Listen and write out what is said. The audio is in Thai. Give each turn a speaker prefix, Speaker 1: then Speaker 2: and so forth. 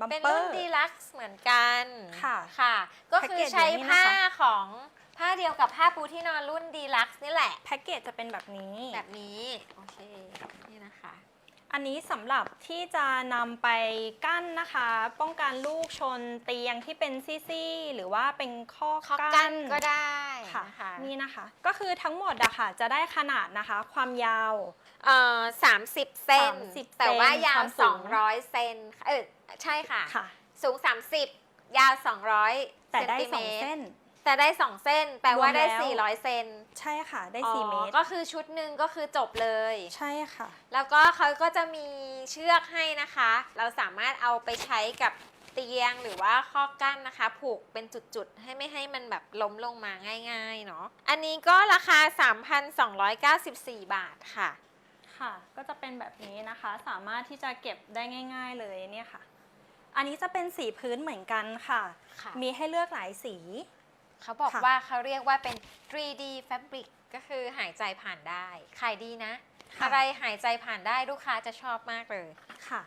Speaker 1: บัม
Speaker 2: เป็น
Speaker 1: เปอ
Speaker 2: รุ่น
Speaker 1: ร์
Speaker 2: ดีลักซ์เหมือนกัน
Speaker 1: ค่ะ
Speaker 2: ค่ะ ก็คือ
Speaker 1: แพ็กเกจ
Speaker 2: ใช้
Speaker 1: อย่างนี้นะคะ
Speaker 2: ผ้าของผ้าเดียวกับผ้าปูที่นอนรุ่นดีลักซ์นี่แหละ
Speaker 1: แพ็กเกจจะเป็นแบบนี้
Speaker 2: แบบนี้ โอเค นี่นะคะ
Speaker 1: อันนี้สำหรับที่จะนำไปกั้นนะคะ ป้องกันลูกชนเตียงที่เป็นซี่ๆหรือว่าเป็นข้อ
Speaker 2: ข้อ
Speaker 1: กั้
Speaker 2: กั้
Speaker 1: น
Speaker 2: นก็ได้
Speaker 1: ค่ะ
Speaker 2: นะคะ
Speaker 1: นี่นะคะ ก็คือทั้งหมดอะค่ะจะได้ขนาดนะคะ ความยาว
Speaker 2: เอ่อสามสิบเซน
Speaker 1: 30
Speaker 2: แต่ว่า
Speaker 1: เซน
Speaker 2: ยาว
Speaker 1: ความสูง
Speaker 2: 200เซนเออใช่ค่ะ
Speaker 1: ค่ะ
Speaker 2: สูง 30 ยาว 200
Speaker 1: แต่ได้
Speaker 2: เซนติ
Speaker 1: สอง
Speaker 2: มตร
Speaker 1: เส้น
Speaker 2: แต่ได้ 2 เส้น แปลว่าร
Speaker 1: วม
Speaker 2: ได้
Speaker 1: แล้ว
Speaker 2: 400 เซน
Speaker 1: ใช่ค่ะ ได้
Speaker 2: อ๋อ
Speaker 1: สี่เมตร
Speaker 2: ก็คือชุดหนึ่งก็คือจบเลย
Speaker 1: ใช่ค่ะ
Speaker 2: แล้วก็เขาก็จะมีเชือกให้นะคะ เราสามารถเอาไปใช้กับเตียงหรือว่าข้อกั้นนะคะ ผูกเป็นจุดๆ ให้ไม่ให้มันแบบล้มลงมาง่ายๆเนาะ อันนี้ก็ราคา 3,294 บาทค่ะ
Speaker 1: ค่ะ ก็จะเป็นแบบนี้นะคะ สามารถที่จะเก็บได้ง่าย ๆ เลยเนี่ยค่ะ อันนี้จะเป็นสีพื้นเหมือนกันค่ะ
Speaker 2: ค่ะ
Speaker 1: มีให้เลือกหลายสี
Speaker 2: เขาบอก
Speaker 1: ค่ะ
Speaker 2: ว่าเขาเรียกว่าเป็น 3D Fabric ก็คือหายใจผ่านได้ ขายดีนะ
Speaker 1: ค่ะ
Speaker 2: อะไรหายใจผ่านได้ลูกค้าจะชอบมากเลย
Speaker 1: ค่ะ